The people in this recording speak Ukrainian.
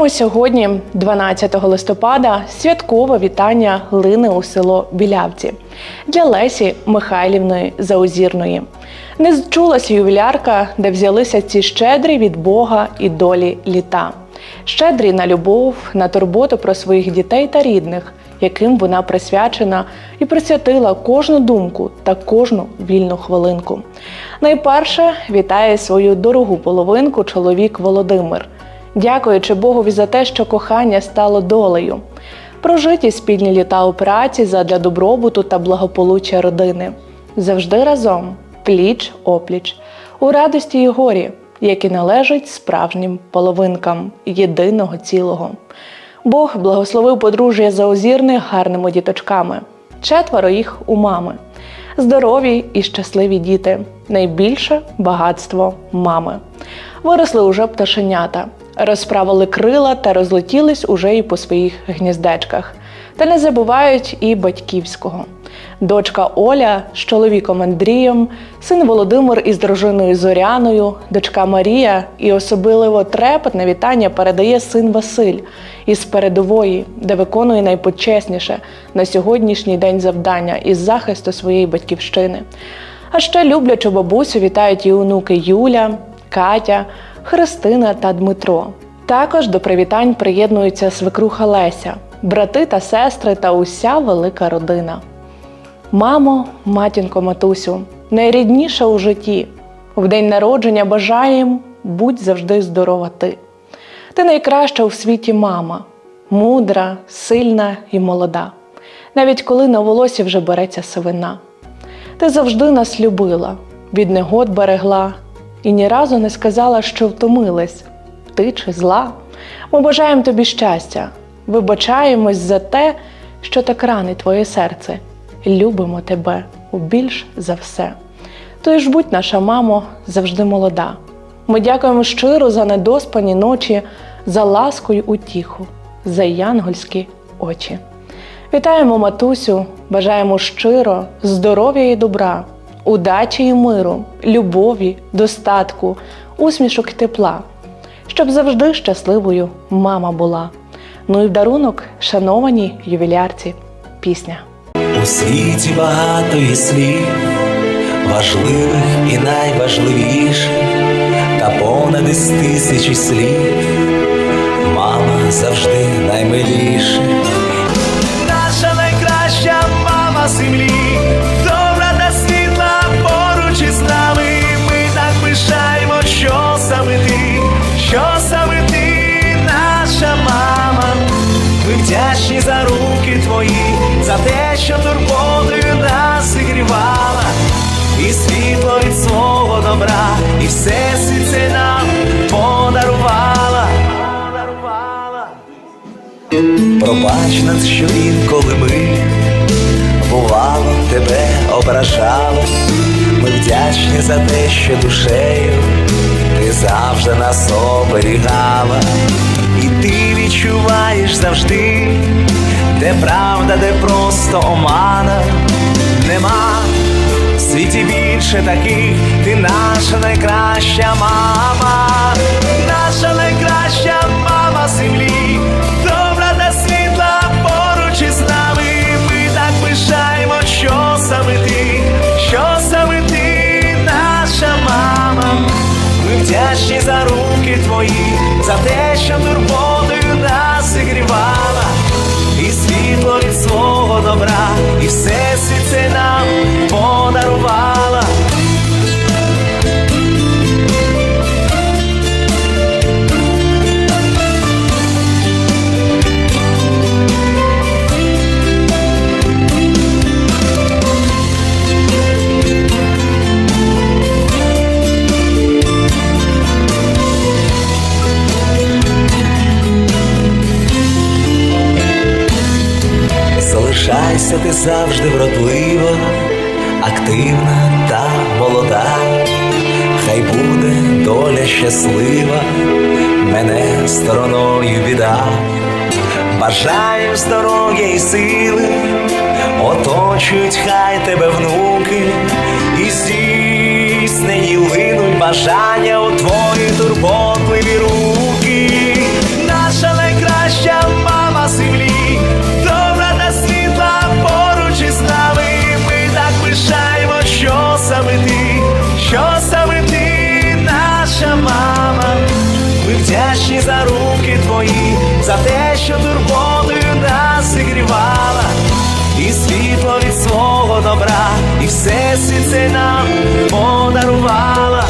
Саме сьогодні, 12 листопада, святкове вітання глини у село Білявці для Лесі Михайлівної Заозірної. Не зчулась ювілярка, де взялися ці щедрі від Бога і долі літа. Щедрі на любов, на турботу про своїх дітей та рідних, яким вона присвячена і присвятила кожну думку та кожну вільну хвилинку. Найперше вітає свою дорогу половинку чоловік Володимир, дякуючи Богові за те, що кохання стало долею. Прожиті спільні літа у праці задля добробуту та благополуччя родини. Завжди разом, пліч опліч, у радості і горі, які належать справжнім половинкам єдиного цілого. Бог благословив подружжя заозірних гарними діточками, четверо їх у мами. Здорові і щасливі діти найбільше багатство мами. Виросли уже пташенята, розправили крила та розлетілись уже і по своїх гніздечках. Та не забувають і батьківського. Дочка Оля з чоловіком Андрієм, син Володимир із дружиною Зоряною, дочка Марія і особливо трепетне вітання передає син Василь із передової, де виконує найпочесніше на сьогоднішній день завдання із захисту своєї батьківщини. А ще люблячу бабусю вітають і онуки Юля, Катя, Христина та Дмитро. Також до привітань приєднуються свекруха Леся, брати та сестри та уся велика родина. Мамо, матінко, матусю, найрідніша у житті. В день народження бажаєм, будь завжди здорова ти. Ти найкраща у світі мама, мудра, сильна і молода, навіть коли на волосі вже береться сивина. Ти завжди нас любила, від негод берегла, і ні разу не сказала, що втомилась, ти чи зла. Ми бажаємо тобі щастя, вибачаємось за те, що так ранить твоє серце. Любимо тебе більш за все. Тож будь наша мамо завжди молода. Ми дякуємо щиро за недоспані ночі, за ласку й утіху, за янгольські очі. Вітаємо матусю, бажаємо щиро, здоров'я і добра, удачі і миру, любові, достатку, усмішок і тепла, щоб завжди щасливою мама була. Ну і в дарунок, шанованій ювілярці, пісня. У світі багато і слів, важливих і найважливіших, та понад із тисячі слів, мама завжди наймиліша. Добра, і все свіце нам подарувала. Пробач нас, що інколи ми бувало тебе ображали. Ми вдячні за те, що душею ти завжди нас оберігала, і ти відчуваєш завжди, де правда, де просто омана. Нема світі більше таких, ти наша найкраща мама, наша найкраща мама землі, добра та світла поруч із нами. Ми так пишаємо, що саме ти, що саме ти, наша мама. Ми вдячні за руки твої, за те, що турботою нас зігрівала, і світло від свого добра, і все свіце нам Залишайся ти завжди вродлива, активна та молода, хай буде доля щаслива, мене стороною біда, бажаю здоров'я і сили, оточують хай тебе внуки, і здійснені линуть бажання за те, що турботою нас зігрівала, і світло від свого добра, і все світ це нам подарувала.